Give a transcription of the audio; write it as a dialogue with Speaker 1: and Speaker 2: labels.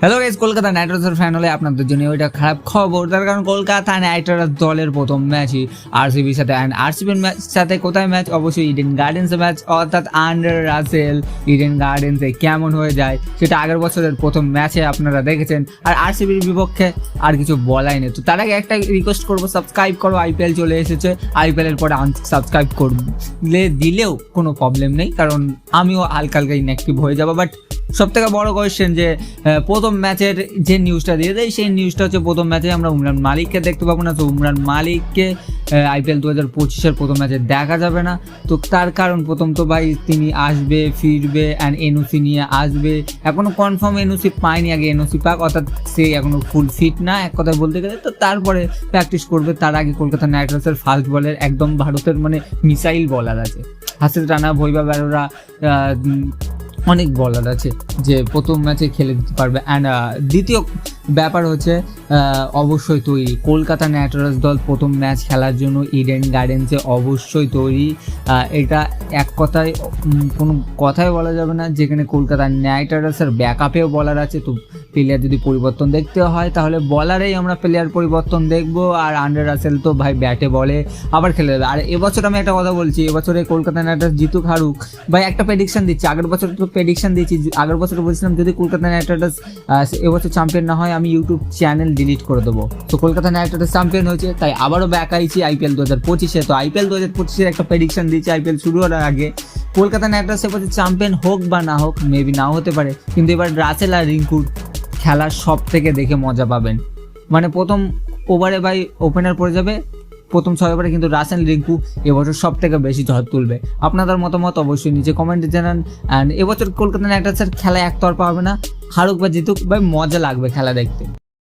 Speaker 1: Hello guys Kolkata Knight রাইডার্সের fan হলে আপনাদের জন্য ওইটা খারাপ খবর। তার কারণ কলকাতা নাইট রাইডার্স দলের প্রথম ম্যাচই আরসিবির সাথে। অ্যান্ড আরসিবির ম্যাচ সাথে কোথায় ম্যাচ অবশ্যই ইডেন গার্ডেন্সের ম্যাচ অর্থাৎ আন্ডার রাসেল ইডেন গার্ডেন্সে কেমন হয়ে যায়, সেটা আগের বছরের প্রথম ম্যাচে আপনারা দেখেছেন। আর আরসিবির বিপক্ষে আর কিছু বলাই নেই। তো তার আগে একটা রিকোয়েস্ট করব সাবস্ক্রাইব করো আইপিএল চলে এসেছে। আইপিএল এর পরে সাবস্ক্রাইব করলে দিলেও কোনো প্রবলেম নেই, কারণ আমিও হালকা হালকা ইনঅ্যাক্টিভ হয়ে যাব। বাট সব থেকে বড় কোয়েশ্চেন যে প্রথম ম্যাচের যে নিউজটা দিয়ে দেয়, সেই নিউজটা হচ্ছে প্রথম ম্যাচে আমরা উমরান মালিককে দেখতে পাবো না। তো উমরান মালিককে আইপিএল দু হাজার পঁচিশের প্রথম ম্যাচে দেখা যাবে না। তো তার কারণ প্রথম তো ভাই তিনি আসবে, ফিরবে অ্যান্ড এনওসি নিয়ে আসবে। এখনও কনফার্ম এনওসি পায়নি আগে এনওসি পাক, অর্থাৎ সে এখনও ফুল ফিট না, এক কথায় বলতে গেলে। তো তারপরে প্র্যাকটিস করবে, তার আগে কলকাতা নাইট রাইডার্সের ফার্স্ট বলের একদম ভারতের মানে মিসাইল বলার আছে। হাসিল রানা ভৈবা ব্যারোরা অনেক বলার আছে যে প্রথম ম্যাচে খেলে দিতে পারবে। অ্যান্ড দ্বিতীয় ব্যাপার হচ্ছে অবশ্যই তৈরি। কলকাতা নাইট দল প্রথম ম্যাচ খেলার জন্য ইডেন গার্ডেন্সে অবশ্যই তৈরি। এটা এক কথায় কোনো কথাই বলা যাবে না। যেখানে কলকাতা নাইট রাইডার্সের ব্যাকআপেও বলার আছে। তো প্লেয়ার যদি পরিবর্তন দেখতে হয়, তাহলে বলারেই আমরা প্লেয়ার পরিবর্তন দেখব। আর আন্ডার রাসেল তো ভাই ব্যাটে বলে, আবার খেলে দেবে আর এবছর আমি একটা কথা বলছি এবছরে কলকাতা নাইট রাইডার্স জিতুক হারুক, ভাই একটা প্রেডিকশন দিচ্ছি, আগের বছর তো প্রেডিকশন দিচ্ছি আগের বছর বলছিলাম যদি কলকাতা নাইট রাইডার্স এবছর চ্যাম্পিয়ন না হয়, আমি ইউটিউব চ্যানেল ডিলিট করে দেবো। তো কলকাতা নাইট রাইডার্স চ্যাম্পিয়ন হয়েছে, তাই আবারও ব্যাক আইছি আইপিএল দু হাজার পঁচিশে। তো আইপিএল দু হাজার পঁচিশের একটা প্রেডিকশন দিচ্ছি আইপিএল শুরু হওয়ার আগে। কলকাতা নাইট রাইডার্স এবছর চ্যাম্পিয়ন হোক বা না হোক মেবি নাও হতে পারে। কিন্তু এবার রাসেল আর রিঙ্কুর খেলার সব থেকে দেখে মজা পাবেন। মানে প্রথম ওভারে ভাই ওপেনার পড়ে যাবে, প্রথম ছয় ওভারে কিন্তু রাসেল রিঙ্কু এবছর সব থেকে বেশি ঝড় তুলবে। আপনাদের মতামত অবশ্যই নিচে কমেন্টে জানান। অ্যান্ড এবছর কলকাতা নাইট রাইডার্সের খেলা একতরফা হবে না, হারুক বা জিতুক, ভাই মজা লাগবে খেলা দেখতে।